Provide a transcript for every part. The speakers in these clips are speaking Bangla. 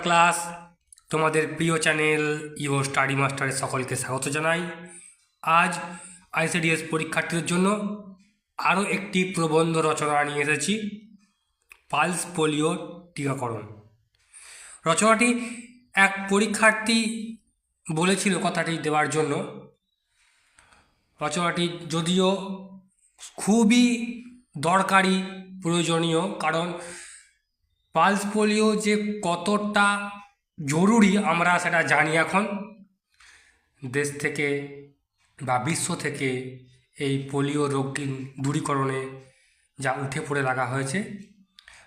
ক্লাস, তোমাদের প্রিয় চ্যানেল ইও স্টাডি মাস্টারের সকলকে স্বাগত জানাই। আজ আইসিডিএস পরীক্ষার্থীদের জন্য আরও একটি প্রবন্ধ রচনা নিয়ে এসেছি, পালস পোলিও টিকাকরণ। রচনাটি এক পরীক্ষার্থী বলেছিল কথাটি দেওয়ার জন্য। রচনাটি যদিও খুবই দরকারি, প্রয়োজনীয়, কারণ পালস পোলিও যে কতটা জরুরি আমরা সেটা জানি এখন। দেশ থেকে বা বিশ্ব থেকে এই পোলিও রোগটি দূরীকরণে যা উঠে পড়ে লাগা হয়েছে,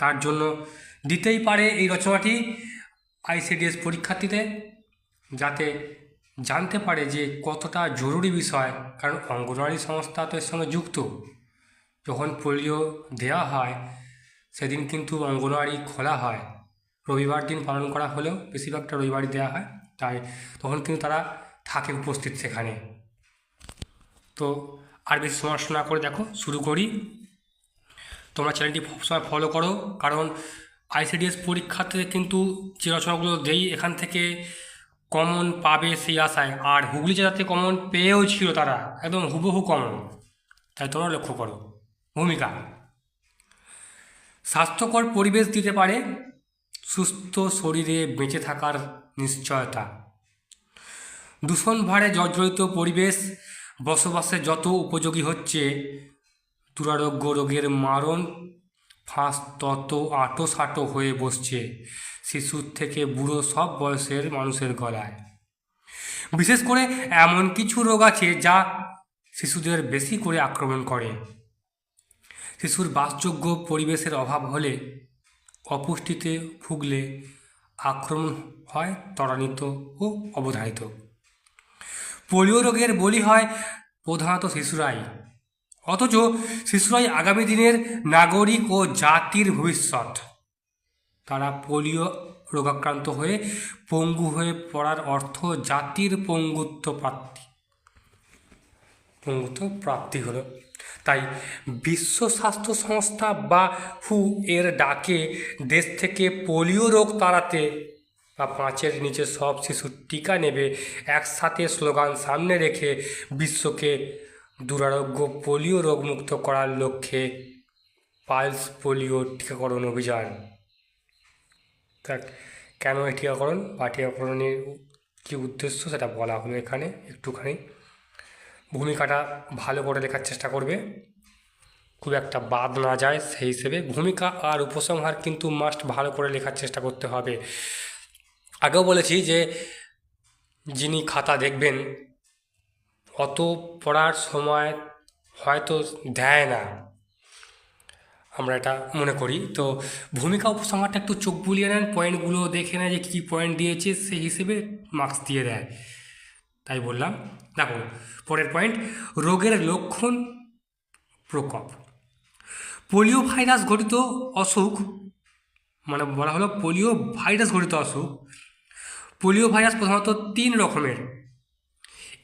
তার জন্য দিতেই পারে এই রচনাটি আইসিডিএস পরীক্ষার্থীদের, যাতে জানতে পারে যে কতটা জরুরি বিষয়, কারণ অঙ্গনওয়াড়ি সংস্থা তো এর সঙ্গে যুক্ত। যখন পোলিও দেওয়া হয় সেদিন কিন্তু অঙ্গনওয়াড়ি খোলা হয়। রবিবার দিন পালন করা হলেও বেশিরভাগটা রবিবারই দেওয়া হয়। তাই তখন কিন্তু তারা থাকে উপস্থিত সেখানে। তো আর বেশি নষ্ট না করে দেখো, শুরু করি। তোমরা চ্যানেলটি সবসময় ফলো করো। কারণ আইসিডিএস পরীক্ষাতে কিন্তু যে রচনাগুলো দেই, এখান থেকে কমন পাবে সেই আশায়। আর হুগলি জেলাতে কমন পেয়েও ছিল তারা। একদম হুবহু কমন তাই তোমরা লক্ষ্য করো। ভূমিকা। স্বাস্থ্যকর পরিবেশ দিতে পারে, সুস্থ শরীরে বেঁচে থাকার নিশ্চয়তা। দূষণ ভারে জর্জরিত পরিবেশ, বসবাসে যত উপযোগী হচ্ছে, দুরারোগ্য রোগের মারণ ফাঁস তত আঁটো হয়ে বসছে শিশুর থেকে বুড়ো সব বয়সের মানুষের গলায়। বিশেষ করে এমন কিছু রোগ আছে যা শিশুদের বেশি করে আক্রমণ করে। শিশুর বাসযোগ্য পরিবেশের অভাব হলে অপুষ্টিতে ভুগলে আক্রমণ হয় ত্বরান্বিত ও অবধারিত। পোলিও রোগের বলি হয় প্রধানত শিশুরাই। অথচ শিশুরাই আগামী দিনের নাগরিক ও জাতির ভবিষ্যৎ। তারা পোলিও রোগাক্রান্ত হয়ে পঙ্গু হয়ে পড়ার অর্থ জাতির পঙ্গুত্ব প্রাপ্তি। পঙ্গুত্ব প্রাপ্তি হলো। তাই বিশ্ব স্বাস্থ্য সংস্থা বা হু এর ডাকে দেশ থেকে পোলিও রোগ তাড়াতে বা পাঁচের নিচে সব শিশু টিকা নেবে একসাথে স্লোগান সামনে রেখে বিশ্বকে দুরারোগ্য পোলিও রোগ মুক্ত করার লক্ষ্যে পালস পোলিও টিকাকরণ অভিযান। তা কেন এই টিকাকরণ বা টিকাকরণের কী উদ্দেশ্য সেটা বলা হলো এখানে একটুখানি। ভূমিকাটা ভালো করে লেখার চেষ্টা করবে। খুব একটা বাদ না যায় সেই হিসেবে। ভূমিকা আর উপসংহার কিন্তু মাস্ট ভালো করে লেখার চেষ্টা করতে হবে। আগেও বলেছি যে, যিনি খাতা দেখবেন, অত পড়ার সময় হয়তো দেয় না। আমরা এটা মনে করি। তো ভূমিকা উপসংহারটা একটু চোখ বুলিয়ে নেন পয়েন্টগুলো দেখে নেয় যে কী পয়েন্ট দিয়েছে, সেই হিসেবে মার্কস দিয়ে দেয়। তাই বললাম, দেখো, পরের পয়েন্ট রোগের লক্ষণ প্রকোপ। পোলিও ভাইরাস ঘটিত অসুখ মানে বলা হলো পোলিও ভাইরাস ঘটিত অসুখ পোলিও ভাইরাস প্রধানত তিন রকমের।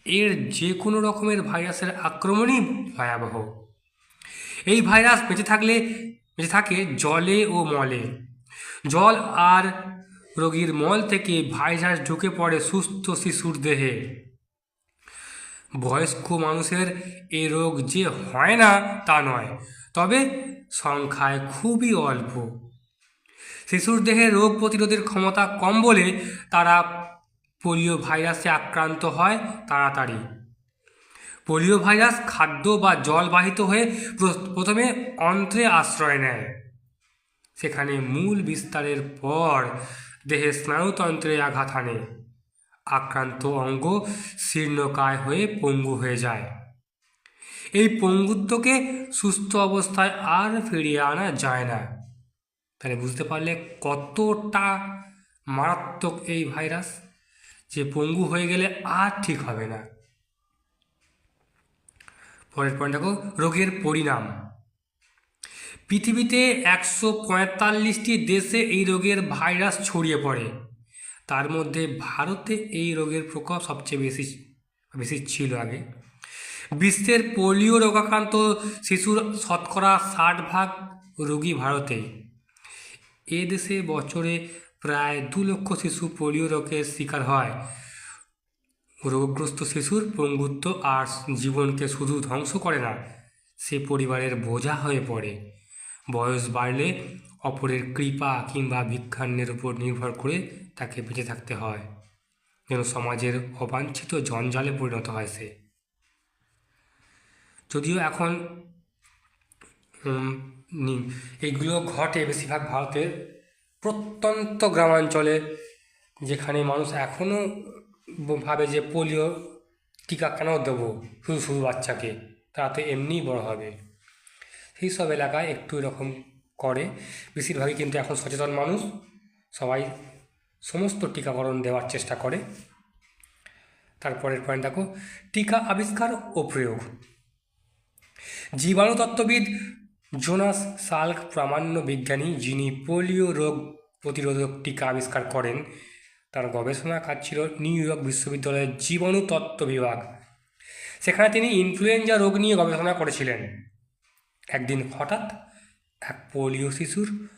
এর যে কোনো রকমের ভাইরাসের আক্রমণই ভয়াবহ। এই ভাইরাস বেঁচে থাকলে, বেঁচে থাকে জলে ও মলে। জল আর রোগীর মল থেকে ভাইরাস ঢুকে পড়ে সুস্থ শিশুর দেহে। বয়স্ক মানুষের এ রোগ যে হয় না তা নয়, তবে সংখ্যায় খুবই অল্প। শিশুর দেহে রোগ প্রতিরোধের ক্ষমতা কম বলে তারা পোলিও ভাইরাসে আক্রান্ত হয় তাড়াতাড়ি। পোলিও ভাইরাস খাদ্য বা জলবাহিত হয়ে প্রথমে অন্ত্রে আশ্রয় নেয়। সেখানে মূল বিস্তারের পর দেহে স্নায়ুতন্ত্রে আঘাত হানে। আক্রান্ত অঙ্গ শীর্ণকায় হয়ে পঙ্গু হয়ে যায়। এই পঙ্গুত্বকে সুস্থ অবস্থায় আর ফিরিয়ে আনা যায় না। তাহলে বুঝতে পারলে কতটা মারাত্মক এই ভাইরাস যে পঙ্গু হয়ে গেলে আর ঠিক হবে না। পরের পয়েন্ট দেখো, রোগের পরিণাম। পৃথিবীতে একশো পঁয়তাল্লিশটি দেশে এই রোগের ভাইরাস ছড়িয়ে পড়ে। তার মধ্যে ভারতে এই রোগের প্রকোপ সবচেয়ে বেশি বেশি ছিল আগে। বিশ্বের পোলিও রোগাক্রান্ত শিশুর শতকরা ষাট ভাগ রোগী ভারতে। এ দেশে বছরে প্রায় দু লক্ষ শিশু পোলিও রোগের শিকার হয়। রোগগ্রস্ত শিশুর পঙ্গুত্ব আর জীবনকে শুধু ধ্বংস করে না, সে পরিবারের বোঝা হয়ে পড়ে। বয়স বাড়লে অপরের কৃপা কিংবা ভিক্ষান্নের উপর নির্ভর করে তাকে বেঁচে থাকতে হয়, যেন সমাজের অবাঞ্ছিত জঞ্জালে পরিণত হয় সে। যদিও এখন এইগুলো ঘটে বেশিরভাগ ভারতের প্রত্যন্ত গ্রামাঞ্চলে, যেখানে মানুষ এখনও ভাবে যে পোলিও টিকা কেন দেবো শুধু শুধু বাচ্চাকে, তাতে এমনিই বড় হবে। সেই সব এলাকায় একটু এরকম করে। বেশিরভাগই কিন্তু এখন সচেতন মানুষ। সবাই সমস্ত টিকাকরণ দেওয়ার চেষ্টা করে। তারপরের পয়েন্ট দেখো, টিকা আবিষ্কার ও প্রয়োগ। জীবাণুতত্ত্ববিদ জোনাস সাল্ক প্রামাণ্য বিজ্ঞানী যিনি পোলিও রোগ প্রতিরোধক টিকা আবিষ্কার করেন, তার গবেষণা কাজ ছিল নিউ ইয়র্ক বিশ্ববিদ্যালয়ের জীবাণুতত্ত্ব বিভাগ। সেখানে তিনি ইনফ্লুয়েঞ্জা রোগ নিয়ে গবেষণা করেছিলেন। একদিন হঠাৎ এক পোলিও শিশুর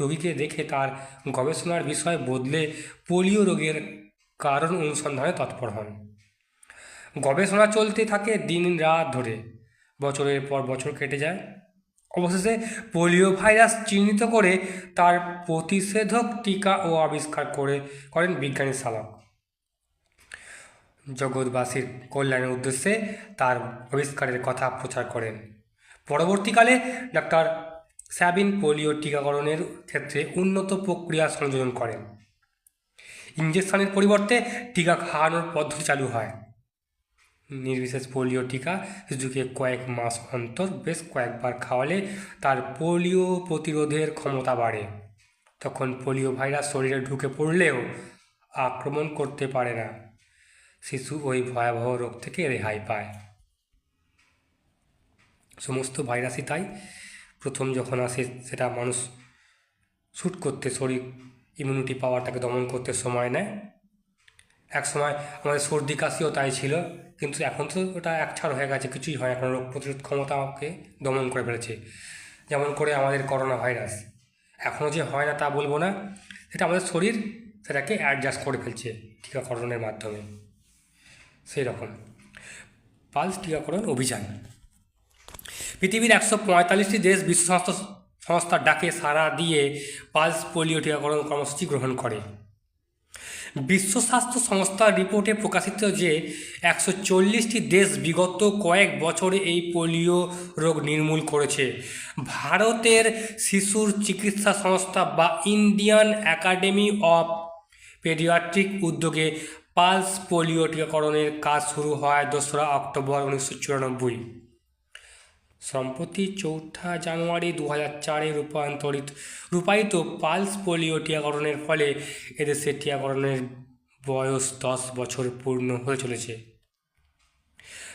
রোগীকে দেখে তার গবেষণার বিষয় বদলে পোলিও রোগের কারণ অনুসন্ধানে তৎপর হন। গবেষণা চলতে থাকে দিন রাত ধরে। বছরের পর বছর কেটে যায়। অবশেষে পোলিও ভাইরাস চিহ্নিত করে তার প্রতিষেধক টিকা ও আবিষ্কার করে করেন বিজ্ঞানী সালক। জগৎবাসীর কল্যাণের উদ্দেশ্যে তার আবিষ্কারের কথা প্রচার করেন। পরবর্তীকালে ডাক্তার স্যাবিন পোলিও টিকাকরণের ক্ষেত্রে উন্নত প্রক্রিয়া সংযোজন করেন। ইঞ্জেকশনের পরিবর্তে টিকা খাওয়ানোর পদ্ধতি চালু হয়। নির্বিশেষ পোলিও টিকা শিশুকে কয়েক মাস অন্তর বেশ কয়েকবার খাওয়ালে তার পোলিও প্রতিরোধের ক্ষমতা বাড়ে। তখন পোলিও ভাইরাস শরীরে ঢুকে পড়লেও আক্রমণ করতে পারে না। শিশু ওই ভয়াবহ রোগ থেকে রেহাই পায়। সমস্ত ভাইরাসই তাই। প্রথম যখন আসে সেটা মানুষ শ্যুট করতে শরীর ইমিউনিটি পাওয়ারটাকে দমন করতে সময় নেয়। এক সময় আমাদের সর্দি, কাশিও তাই ছিল, কিন্তু এখন তো ওটা একছাড় হয়ে গেছে, কিছুই হয় এখন রোগ প্রতিরোধ ক্ষমতাকে দমন করে ফেলেছে। যেমন করে আমাদের করোনা ভাইরাস। এখনও যে হয় না তা বলব না। সেটা আমাদের শরীর সেটাকে অ্যাডজাস্ট করে ফেলছে টিকাকরণের মাধ্যমে। সেই রকম পালস টিকাকরণ অভিযান। পৃথিবীর একশো পঁয়তাল্লিশটি দেশ বিশ্ব স্বাস্থ্য সংস্থার ডাকে সাড়া দিয়ে পালস পোলিও টিকাকরণ কর্মসূচি গ্রহণ করে। বিশ্ব স্বাস্থ্য সংস্থার রিপোর্টে প্রকাশিত যে একশো চল্লিশটি দেশ বিগত কয়েক বছরে এই পোলিও রোগ নির্মূল করেছে, ভারতের শিশুর চিকিৎসা সংস্থা বা ইন্ডিয়ান একাডেমি অফ পেডিয়াট্রিক উদ্যোগে পালস পোলিও টিকাকরণের কাজ শুরু হয় দোসরা অক্টোবর উনিশশো চুরানব্বই। সম্প্রতি চৌঠা জানুয়ারি দু হাজার চারে রূপান্তরিত, রূপায়িত পালস পোলিও টিকাকরণের ফলে এদেশে টিকাকরণের বয়স দশ বছর পূর্ণ হয়ে চলেছে।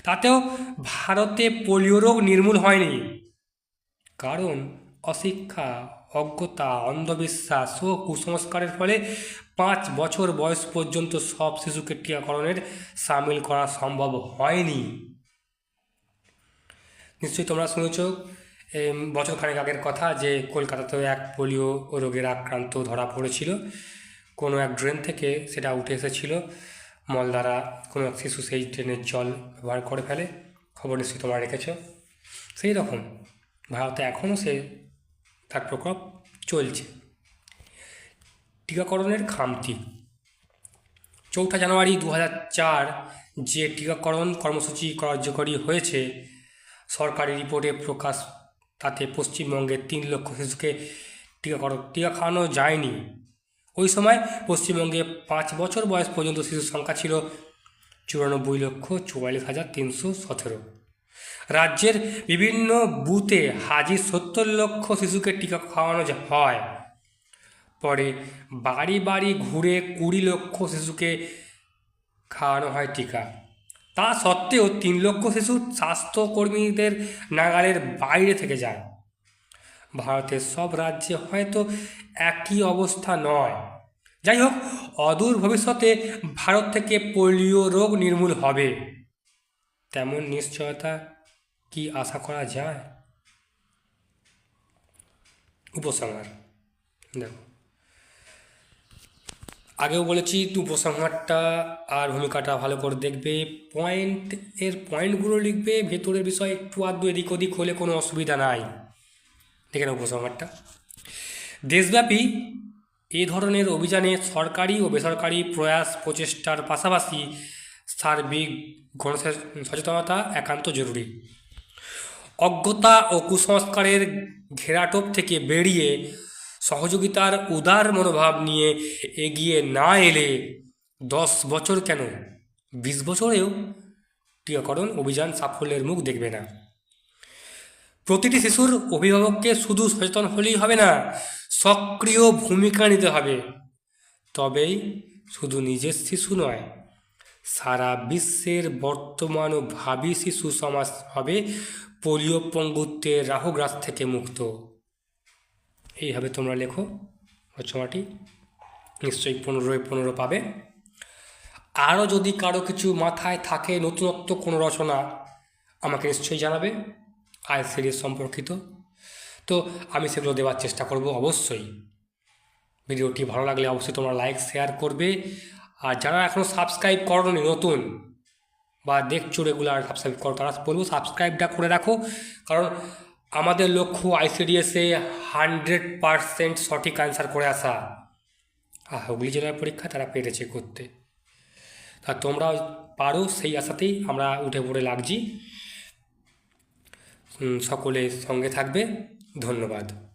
তাতেও ভারতে পোলিও রোগ নির্মূল হয়নি, কারণ অশিক্ষা, অজ্ঞতা, অন্ধবিশ্বাস ও কুসংস্কারের ফলে পাঁচ বছর বয়স পর্যন্ত সব শিশুকে টিকাকরণের সামিল করা সম্ভব হয়নি। নিশ্চয়ই তোমরা শুনেছ বছর বছরখানেক আগের কথা যে কলকাতাতেও এক পোলিও রোগের আক্রান্ত ধরা পড়েছিল। কোনো এক ড্রেন থেকে সেটা উঠে এসেছিল। মল দ্বারা কোনো এক শিশু সেই ড্রেনের জল ব্যবহার করে ফেলে। খবর নিশ্চয়ই তোমরা রেখেছ। সেই রকম ভারতে এখনও সে তার প্রকোপ চলছে। টিকাকরণের খামতি। চৌঠা জানুয়ারি দু যে টিকাকরণ কর্মসূচি কার্যকরী হয়েছে সরকারি রিপোর্টে প্রকাশ, তাতে পশ্চিমবঙ্গের তিন লক্ষ শিশুকে টিকাকরণ টিকা খাওয়ানো যায়নি। ওই সময় পশ্চিমবঙ্গে পাঁচ বছর বয়স পর্যন্ত শিশুর সংখ্যা ছিল চুরানব্বই লক্ষ চুয়াল্লিশ হাজার তিনশো সতেরো। রাজ্যের বিভিন্ন বুথে হাজির সত্তর লক্ষ শিশুকে টিকা খাওয়ানো হয়। পরে বাড়ি বাড়ি ঘুরে কুড়ি লক্ষ শিশুকে খাওয়ানো হয় টিকা। তা সত্ত্বেও তিন লক্ষ শিশু স্বাস্থ্যকর্মীদের নাগালের বাইরে থেকে যায়। ভারতের সব রাজ্যে হয়তো একই অবস্থা নয়। যাই হোক, অদূর ভবিষ্যতে ভারত থেকে পোলিও রোগ নির্মূল হবে। তেমন নিশ্চয়তা কি আশা করা যায়? উপসংহার, দেখো। আগেও বলেছি উপসংহারটা আর ভূমিকাটা ভালো করে দেখবে। পয়েন্ট, এর পয়েন্টগুলো লিখবে, ভেতরের বিষয় একটু আধটু এদিক ওদিক হলে কোনো অসুবিধা নাই। দেখে উপসংহারটা দেশব্যাপী এ ধরনের অভিযানে সরকারি ও বেসরকারি প্রয়াস প্রচেষ্টার পাশাপাশি সার্বিক গণসচেতনতা একান্ত জরুরি। অজ্ঞতা ও কুসংস্কারের ঘেরাটোপ থেকে বেরিয়ে সহযোগিতার উদার মনোভাব নিয়ে এগিয়ে না এলে দশ বছর কেন? বিশ বছরেও? টিকাকরণ অভিযান সাফল্যের মুখ দেখবে না। প্রতিটি শিশুর অভিভাবককে শুধু সচেতন হলেই হবে না, সক্রিয় ভূমিকা নিতে হবে। তবেই শুধু নিজের শিশু নয়, সারা বিশ্বের বর্তমান ও ভাবি শিশু সমাজ হবে পোলিও পঙ্গুত্বের রাহুগ্রাস থেকে মুক্ত। এইভাবে তোমরা লেখো রচনাটি নিশ্চয়ই পনেরোয় পনেরো পাবে। আরও যদি কারও কিছু মাথায় থাকে, নতুনত্ব কোনো রচনা, আমাকে নিশ্চয়ই জানাবে। আয় সিরিজ সম্পর্কিত। তো আমি সেগুলো দেওয়ার চেষ্টা করব অবশ্যই। ভিডিওটি ভালো লাগলে অবশ্যই তোমরা লাইক, শেয়ার করবে। আর যারা এখনও সাবস্ক্রাইব করনি, নতুন, বা দেখছ রেগুলার সাবস্ক্রাইব করো, তারা বলব সাবস্ক্রাইবটা করে রাখো। কারণ আমাদের লক্ষ্য আইসিডিএসে হান্ড্রেড পারসেন্ট সঠিক অ্যান্সার করে আসা। আর হুগলি জেলার পরীক্ষা তারা পেরেছে করতে। তা তোমরা পারো সেই আশাতেই আমরা উঠে পড়ে লাগছি। সকলে সঙ্গে থাকবে। ধন্যবাদ।